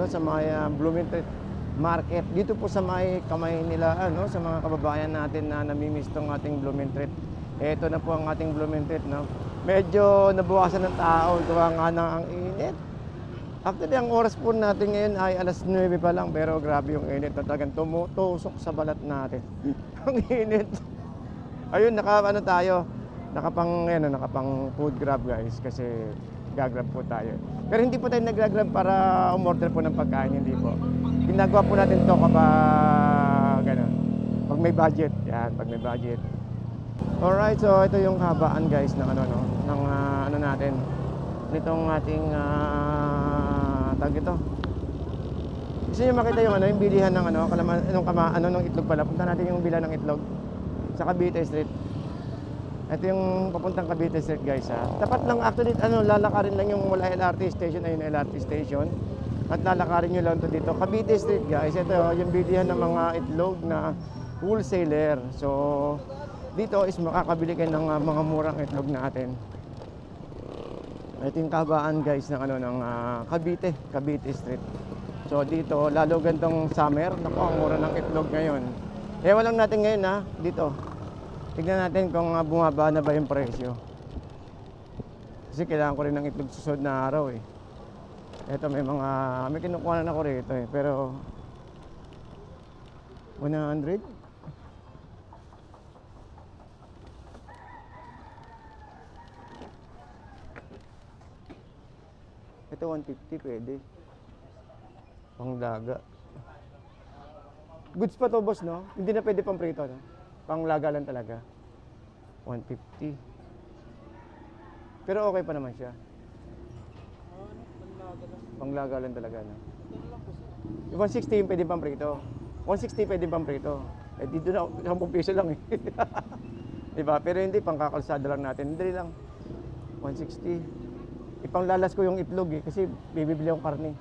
ano sa may ah, Bloomington Market. Dito po sa may kamay nila ano sa mga kababayan natin na namimiss tong ating Bloomington. Ito na po ang ating Bloomington, no. Medyo nabawasan ng tao, gawa nga ng ang init. Actually, ang oras po natin ngayon ay alas 9 pa lang, pero grabe yung init talagang tumutusok sa balat natin. ang init. Ayun, naka ano tayo, nakapang ano, nakapang food grab guys kasi gagrab po tayo. Pero hindi po tayo nag-grab para umorder po ng pagkain, hindi po. Ginagawa po natin to kapag ganun. Pag may budget, yan, pag may budget. Alright, so ito yung habaan guys ng ano no, ng ah, ano natin. Nitong ating uh, tag ito. Gusto niyo makita yung ano, yung bilihan ng ano, kalaman, anong kama, ano ng itlog pala. Punta natin yung bilihan ng itlog sa Cavite Street. Ito yung papuntang Cavite Street guys ha. Tapat lang actually ano lalakarin lang yung mula LRT station ayun LRT station. At lalakarin nyo lang to dito. Cavite Street guys. Ito yung bilihan ng mga itlog na wholesaler. So dito is makakabili kayo ng ah, mga murang itlog natin. Ito yung kabaan guys ng ano ng ah, Cavite, Cavite Street. So dito lalo gantong summer, naku ang mura ng itlog ngayon. Ewan lang natin ngayon ha, dito. Tignan natin kung bumaba na ba yung presyo. Kasi kailangan ko rin ng itlog susunod na araw eh. Ito may mga, may kinukuha na ako rito eh. Pero 100? Ito 150 pwede. Panglaga. Goods pa to boss no? Hindi na pwede pang prito no? Panglaga lang talaga. 150. Pero okay pa naman siya. Panglaga lang talaga no? Yung 160 yung pwede pang prito. 160 pwede pang prito. Eh dito na 10 piso lang eh. diba? Pero hindi pangkakalsada lang natin. Hindi lang. 160. Ipanglalas ko yung itlog eh kasi bibili akong karne.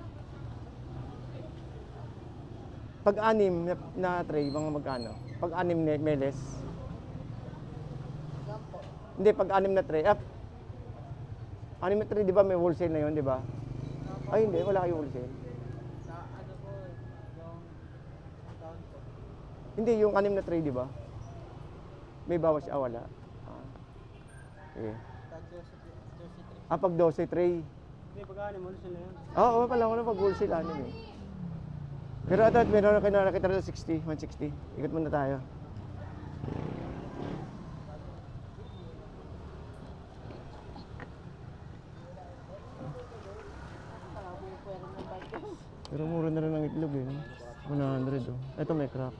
Pag anim na, na tray, mga magkano? Pag anim na meles? Hindi, pag anim na tray. Ah, anim na tray, di ba may wholesale na yun, di ba? Ay, hindi, wala kayong wholesale. Hindi, yung anim na tray, di ba? May bawas, ah, wala. Ah. Sige. Ah, pag 12 tray. Hindi, pagkano mo sila yun? Oo, oh, pala ko na pag wholesale anim eh. Pero ito, meron kayo nakakita rito 60, 160. Ikot muna tayo. Pero mura na rin ang itlog eh. no? 100 oh. Ito may crack.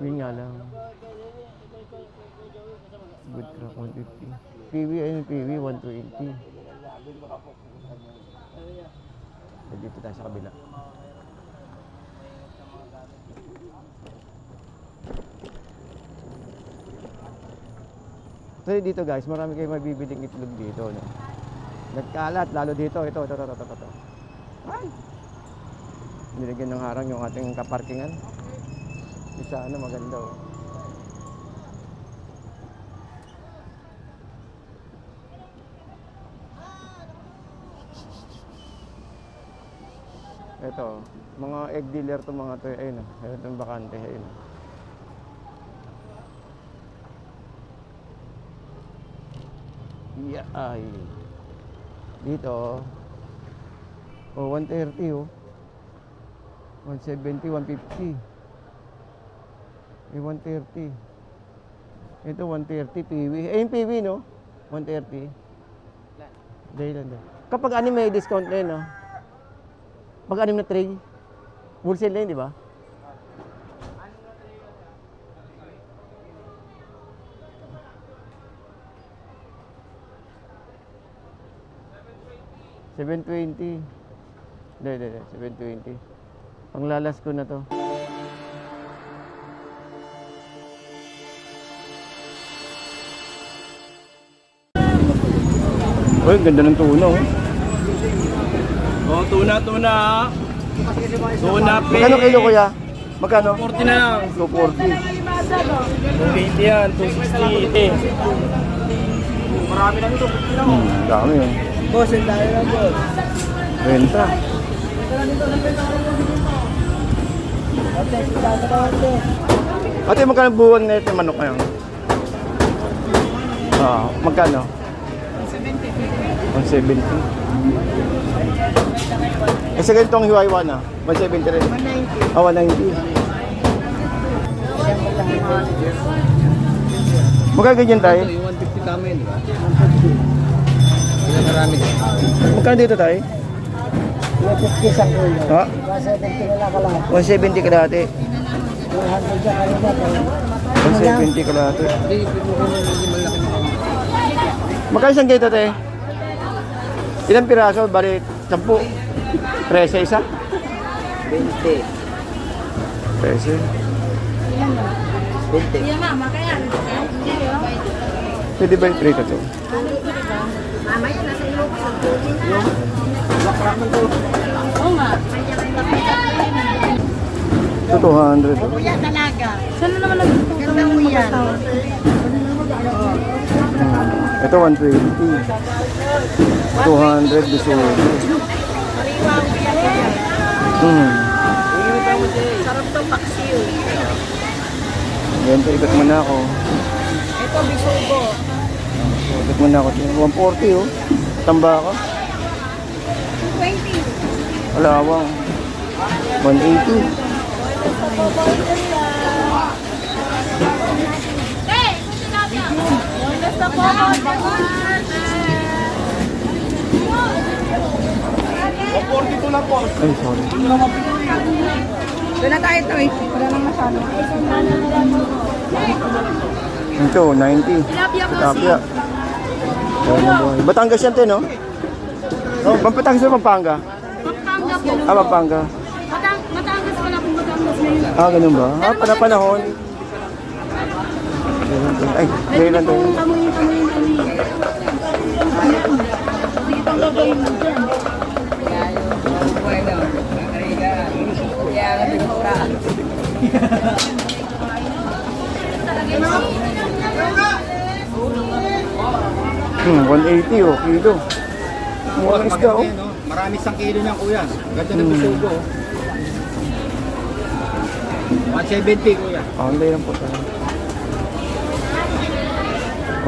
Yun nga lang. Good crack, 150. PV, ayun PV, 120. So, dito tayo sa kabila. So dito guys, marami kayong mabibiling itlog dito. No? Nagkalat, lalo dito. Ito, ito, ito, ito, ito. Ay! Nilagyan ng harang yung ating kaparkingan. Isa ano, maganda oh. Ito, mga egg dealer to mga to. Ayun, ayun itong bakante. Ayun. Yeah, ay. Dito, oh, 130 oh. 170, 150. Eh, 130. Ito, 130 PV. Eh, yung PV, no? 130. Dahil lang. Kapag ano may discount na yun, no? Pag anim na tray, wholesale na yun, di ba? Seven twenty. Hindi, hindi, hindi. Seven twenty. Panglalas ko na to. Uy, ganda ng tuno. oh. Oh, tuna, tuna. Tuna, pe. Magkano kilo kuya? Magkano? 40 na lang. 240. 280 yan, 260. Eh. Marami lang ito. Hmm, dami yun. Boss, ang dahil lang, boss. Renta. Ate, magkano buwan na ito yung manok ngayon? Ah, magkano? 170. 170. Kasi ganitong hiwa-hiwa na. 170 rin. 190. Ah, 190. Magkano ganyan tayo? Yung 150 kami, di ba? Marami. Magkano dito tayo? 150 sa. Ha? 170 na lang ka lang. 170 kalahati. 200 dyan kanina. 170 kalahati. Hindi, pwede mo naman hindi malaki. Magkano isang ganito tayo? Ilang piraso? Bali, 10. 13 isa? 20. 13. 20. Pwede ba yung prito to? Ito 200. to. Kuya talaga. Saan na naman nagtutuwa mo yan? Hmm. Ito 120. 200 bisugo. Hmm. Sarap to paksiw. Ganito, ikot mo na ako. Ito bisugo. Ikot mo na ako. 140 oh. Tamba ako. 20. Alawang. 180. Basta po ako. Ay, sorry. Doon na tayo to eh. Wala nang masyado. Ito, 90. Tilapia. Ang buhay. Batangas yan, te, no? Oh, Pampatangas o Pampanga? Pampanga po. Ah, Pampanga. Matang Matangas wala pong Batangas ngayon. Ah, ganun ba? Ah, panapanahon. Ay, ngayon lang tayo. Amuyin, amuyin, amuyin. Hmm, 180 oh, kilo. Mura isda oh. Marami isang kilo niyan, kuya. Ganda ng bisugo. oh. 170, kuya. Ah, hindi lang po tayo.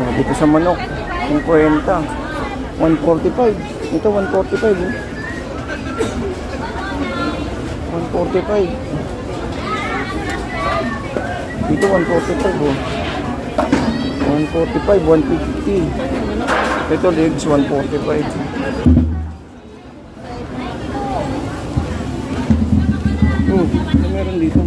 Oh, dito sa manok, 50. 145. Ito 145 eh. 145. Dito 145 oh. 145, 150. Ito legs 145. Hmm, ano meron dito?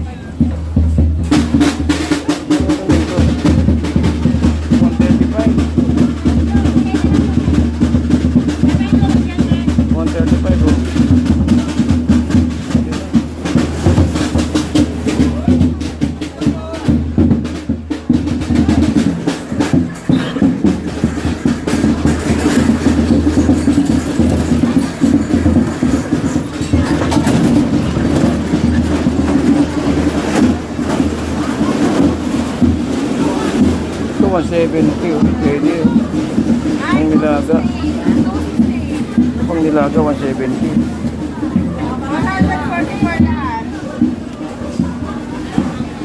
Nilaga 170.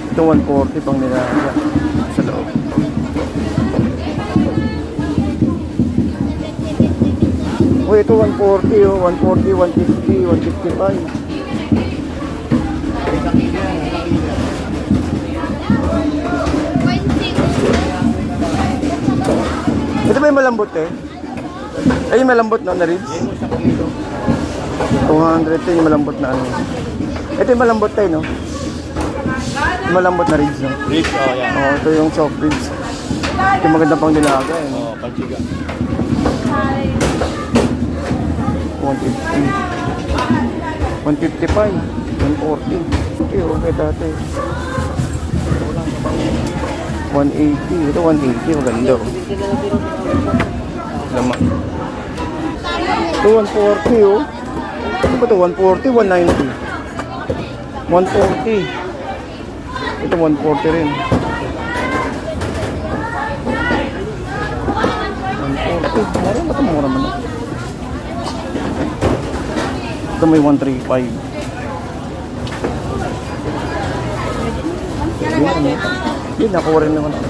Ito 140 pang nilaga. Sa loob. Oh, ito 140 oh. 140, 150, 155. Ito ba yung malambot eh? Ay, malambot no, na ribs? 200 yung malambot na ano. Ito yung malambot tayo, no? Yung malambot na ribs, no? Rich, oh, yan. Oo, ito yung soft ribs. Ito yung magandang pang nilaga, eh. no? Oh, panchiga. 150. 155. 140. Okay, okay dati. 180. Ito 180. Maganda. oh. Laman. Ito 140 oh. Ano ba ito? 140, 190. 140. Ito 140 rin. 140. Mura ba ito? Ito Ito may 135. Yun, nakuha rin naman ako.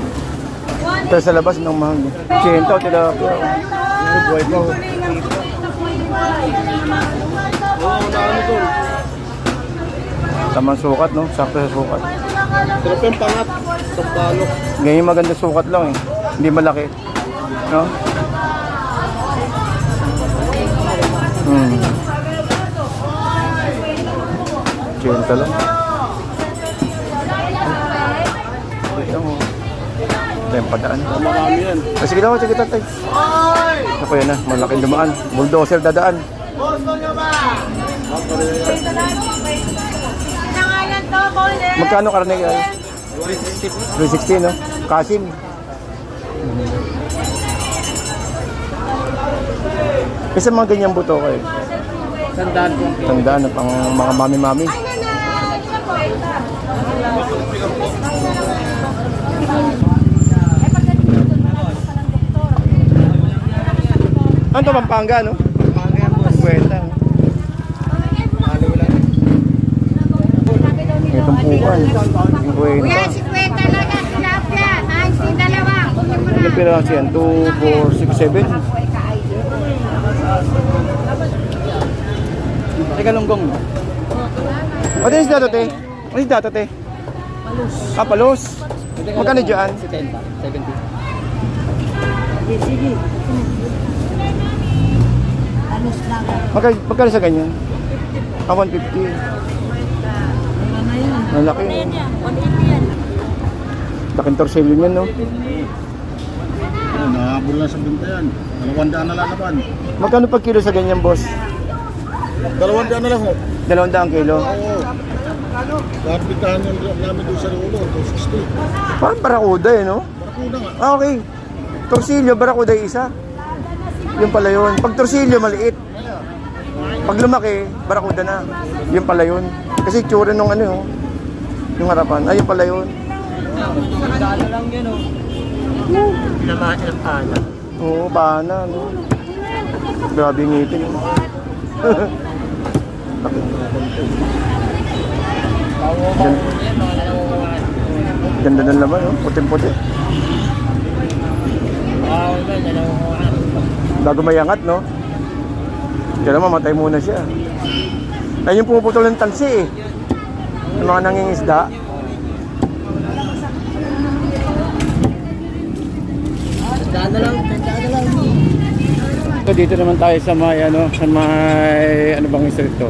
Ito sa labas ng mahal. Chento, tilapia. Ito, buhay pa. Tamang sukat, no? Sakto sa sukat. Sarap yung pangat. Sampalok. Ganyan maganda sukat lang eh. Hindi malaki. No? Hmm. Chenta lang. Ito mo. Ito yung padaan. Marami yan. Ah, sige daw, sige tatay. Ako yan na, malaking dumaan. Bulldozer dadaan. Magkano karne kaya? 360 no? Kasim. Kasi mga ganyang buto kayo. Sandaan po. Tandaan na pang mga mami-mami. Ano to, Pampanga, no? Pampanga po. Kwenta. Halo lang. Itong pukan. Kuya, Kwenta. 50 lang yan. Tilapia. Ayos yung dalawa. Kunin mo na. Ilang piraso yan? 2, 4, 6, 7? Teka, lunggong. What is that, te? What is that, te? Palos. Ah, palos. Magkano dyan? 70. 70. Magkano, magkano sa ganyan? Ah, 150. Malaki. Laking torsilyo niyan, no? Oh, nahabol na sa binta yan. Dalawang daan na lalaban. Magkano pag kilo sa ganyan, boss? Dalawang daan na lang ho. Dalawang daang kilo. Oo. Dahil bintahan yung namin doon sa Rolo, 260. Parang barakuda, eh, no? Barakuda nga. Ah, okay. Torsilyo, barakuda yung isa. Yung pala yun. Pag torsilyo, maliit. Pag lumaki, barakuda na. Yung pala yun. Kasi tsura nung ano yun. Yung harapan. Ay, yung pala yun. Sandaan lang yan oh. Pinamahan ng pana. Oo, bana, no? Grabe yung ngipin. no? Ganda ng laman, no? Puting-puti. Bago mayangat, no? Kaya mamatay muna siya. Ay, yung pumuputol ng tansi, eh. Yung mga nangingisda. So, dito naman tayo sa may, ano, sa may, ano bang street to?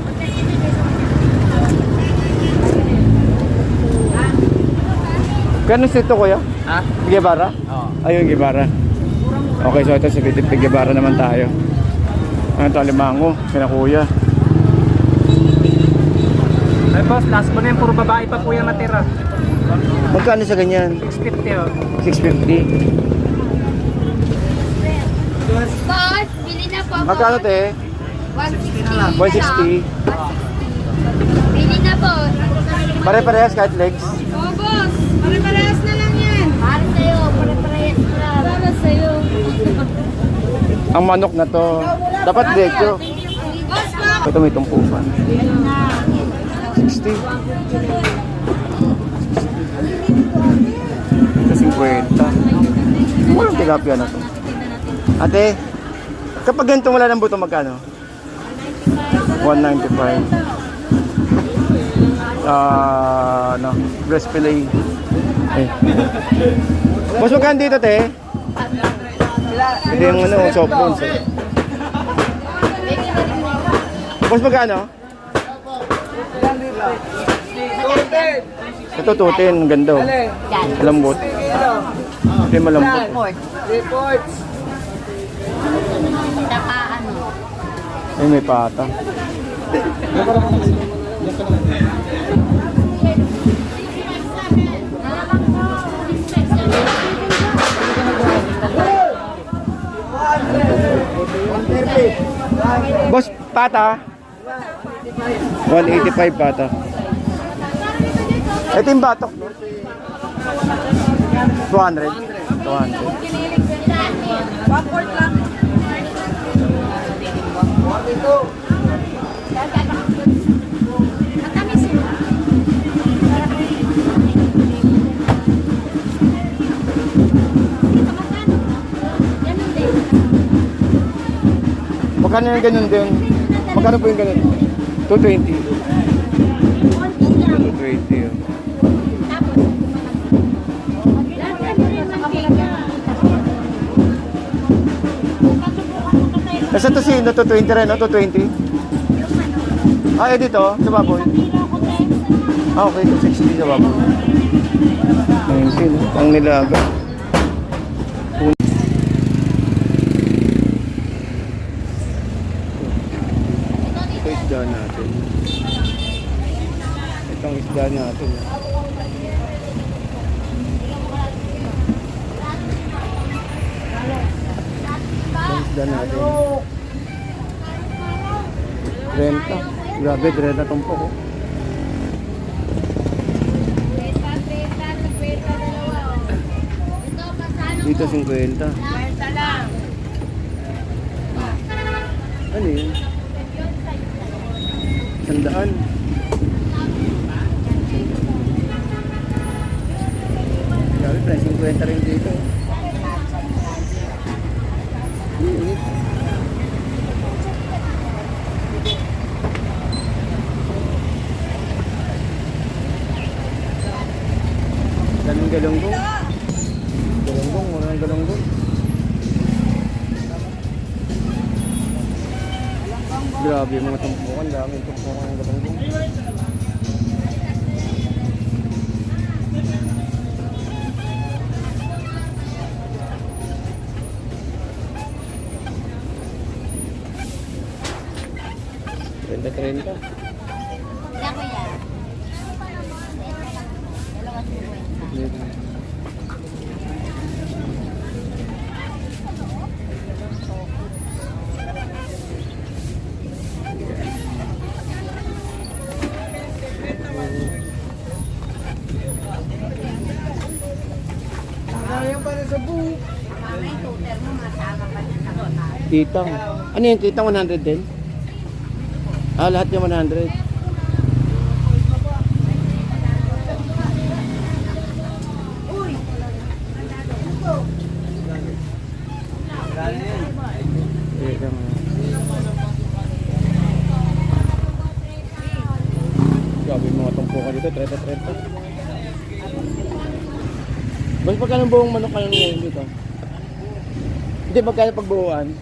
Kano street to, kuya? Ha? Guevara? Oo. Ayun, Guevara. Okay, so ito sa Bitip Guevara naman tayo. Ano ito, alimango, kina kuya. Ay boss, last mo na yan. Puro babae pa yung natira. Magkano sa ganyan? 650 oh. 650. Boss, bili na po. Magkano te? 160. 160. Bili na po. Pare-parehas kahit legs. Oh, boss. Pare-parehas na lang yan. Para sa'yo. Pare-parehas na. Para sa'yo. Ang manok na to. Dapat po. Ito may tumpukan. 60. Ito 50. Walang tilapia na to. Ate, kapag ganito wala ng buto magkano? 195. Ah, ano, breast fillet. Eh. Boss, magkano dito, te? Ito yung ano, soft bones. Eh. Boss, magkano? Ito tutin, ang ganda. oh. Malambot. Ito yung malambot. Saka ano. Ay, may pata. Boss, pata? 185 bata. Ito yung batok. 200. 200. One fourth lang. Magkano yung ganun din? Magkano po yung ganun? 220. 220 yun. Nasa to sino? 220 rin, no? 220? Ah, eh dito, sa baboy. Ah, okay, 260 sa baboy. 20, no? Ang nilaga. Ito isda natin. Itong isda natin. Isda natin. Renta. Grabe, renta tong po. Dito 50. Ano yun? Sandaan. Grabe, pre, 50 rin dito. Init. Daming galunggong. Galunggong, wala ng galunggong. Grabe mga tumpukan, dami tumpukan ng galunggong. Kitang. Ano yung kitang 100 din? Ah, lahat yung 100. Kitang. Yung mga tumpukan dito, 30-30. Mas pagkano buong manok kayo ngayon dito? Hindi, magkano pagbuuan?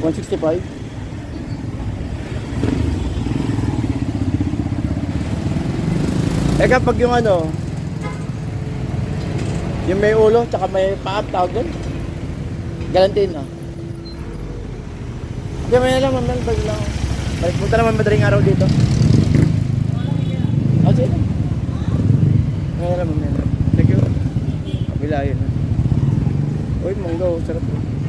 165? Eh kapag yung ano, yung may ulo, tsaka may paap, tawag doon. Galantin na. Hindi, may alam, mamaya, balik lang. Balik, punta naman madaling araw dito. Ah, sige. May alam, mamaya. Thank you. Kabila yun. Uy, monggo, sarap. Ayun.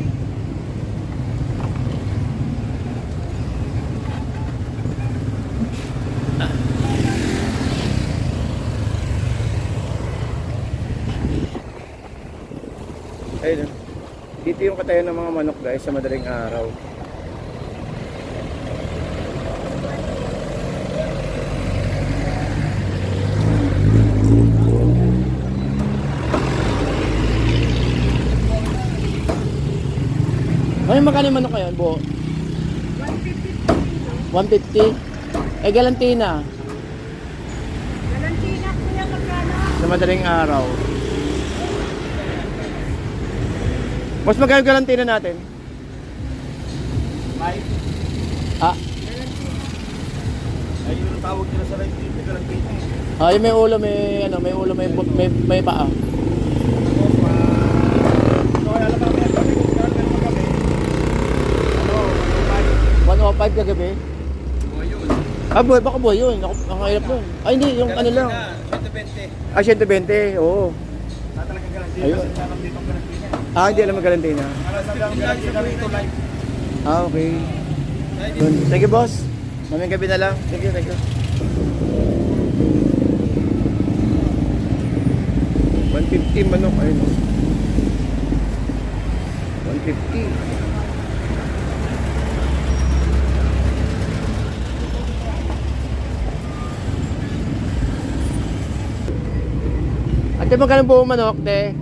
Dito yung katayan ng mga manok guys sa madaling araw. Ano magkano yung manok ngayon, buo? 150. 150? Eh, galantina. Galantina ko yan magkano? Sa madaling araw. Mas magkano galantina natin? Ah, Ay, yung tawag nila sa live dito, ah yung may ulo, may ano, may ulo, may may, may paa. So, kaya alam namin, kami kung saan meron kami. Ano, 105 kagabi. Ah, boy, baka boy yun. Ako, ang hirap yun. Ay, hindi, yung ano lang. 120. Ah, 120, oo. Na talagang garanti. Ayun. Kasi Ah, hindi alam sa dito live. Ah, okay. Thank you, boss. Maming gabi na lang. Thank you, thank you. 150 manok, ayun. oh. 150. Ate, magkano buong manok, te?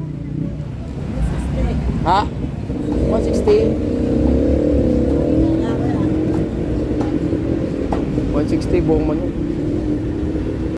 Ha? 160? 160 buong manu.